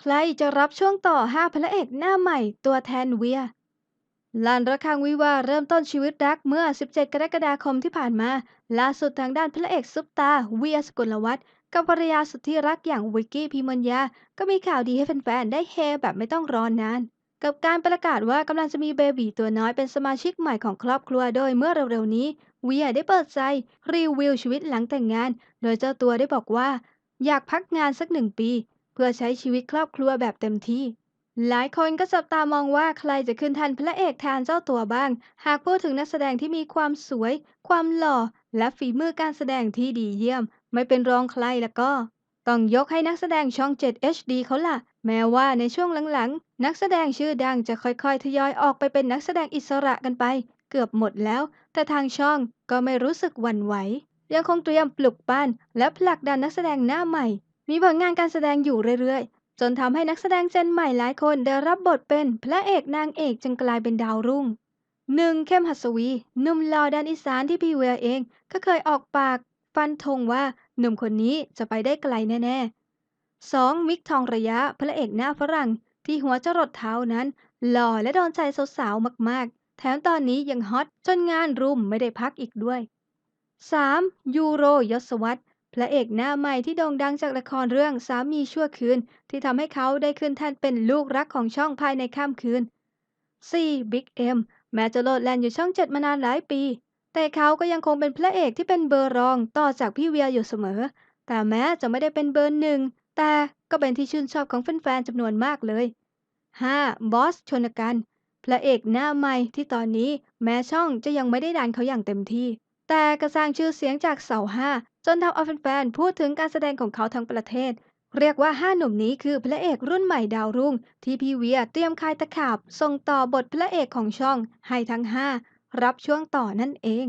ใครจะรับช่วงต่อ 5 พระเอกหน้าใหม่ตัวแทนเวียลานระฆังวิวาเริ่มต้นชีวิตรักเมื่อ 17 กรกฎาคมที่ผ่านมา ล่าสุดทางด้านพระเอกซุปตา เวียสกุลวัฒน์กับภรรยาสุดที่รักอย่างวิกกี้พิมลยา ก็มีข่าวดีให้แฟนๆ ได้เฮแบบไม่ต้องรอนนาน กับการประกาศว่ากำลังจะมีเบบีตัวน้อยเป็นสมาชิกใหม่ของครอบครัวโดยเมื่อเร็วๆนี้เวียได้เปิดใจรีวิวชีวิตหลังแต่งงาน โดยเจ้าตัวได้บอกว่า อยากพักงานสักหนึ่งปี เพื่อใช้ชีวิตครอบครัวแบบเต็มที่ หลายคนก็จับตามองว่าใครจะขึ้นแทนพระเอกแทนเจ้าตัวบ้าง หากพูดถึงนักแสดงที่มีความสวย ความหล่อ และฝีมือการแสดงที่ดีเยี่ยม ไม่เป็นรองใครแล้วก็ ต้องยกให้นักแสดงช่อง 7 HD เขาล่ะ แม้ว่าในช่วงหลังๆ นักแสดงชื่อดังจะค่อยๆ ทยอยออกไปเป็นนักแสดงอิสระกันไป เกือบหมดแล้ว แต่ทางช่องก็ไม่รู้สึกหวั่นไหวยังคงเตรียมปลุกปั้นและผลักดันนักแสดงหน้าใหม่ มีผลงานการแสดงอยู่เรื่อยๆ จนทำให้นักแสดงเจนใหม่หลายคนได้รับบทเป็นพระเอกนางเอกจึงกลายเป็นดาวรุ่ง 1. เข้มหัสวีหนุ่มหล่อแดนอีสานที่พี่เวียเองก็เคยออกปากฟันธงว่าหนุ่มคนนี้จะไปได้ไกลแน่ๆ 2. มิกทองระยะพระเอกหน้าฝรั่งที่หัวจรดเท้านั้น หล่อและโดนใจสาวๆมากๆ แถมตอนนี้ยังฮอตจนงานรุมไม่ได้พักอีกด้วย 3. ยูโรยศวัตร พระเอกหน้าใหม่ที่โด่งดังจากละครเรื่องสามีชั่วคืน ที่ทำให้เขาได้ขึ้นแท่นเป็นลูกรักของช่องภายในข้ามคืน 4. บิ๊กเอ็มแม้จะโลดแล่นอยู่ช่องเจ็ดมานานหลายปี แต่เขาก็ยังคงเป็นพระเอกที่เป็นเบอร์รองต่อจากพี่เวียอยู่เสมอ แต่แม้จะไม่ได้เป็นเบอร์หนึ่งแต่ก็เป็นที่ชื่นชอบของแฟนๆจำนวนมากเลย 5. บอสชนกัน พระเอกหน้าใหม่ที่ตอนนี้แม้ช่องจะยังไม่ได้ดันเขาอย่างเต็มที่ แต่ก็สร้างชื่อเสียงจากเสาห้า จนทำเอาแฟนๆพูดถึงการแสดงของเขาทั้งประเทศ เรียกว่าห้าหนุ่มนี้คือพระเอกรุ่นใหม่ดาวรุ่ง ที่พี่เวียเตรียมคายตะขาบ ส่งต่อบทพระเอกของช่องให้ทั้งห้ารับช่วงต่อนั่นเอง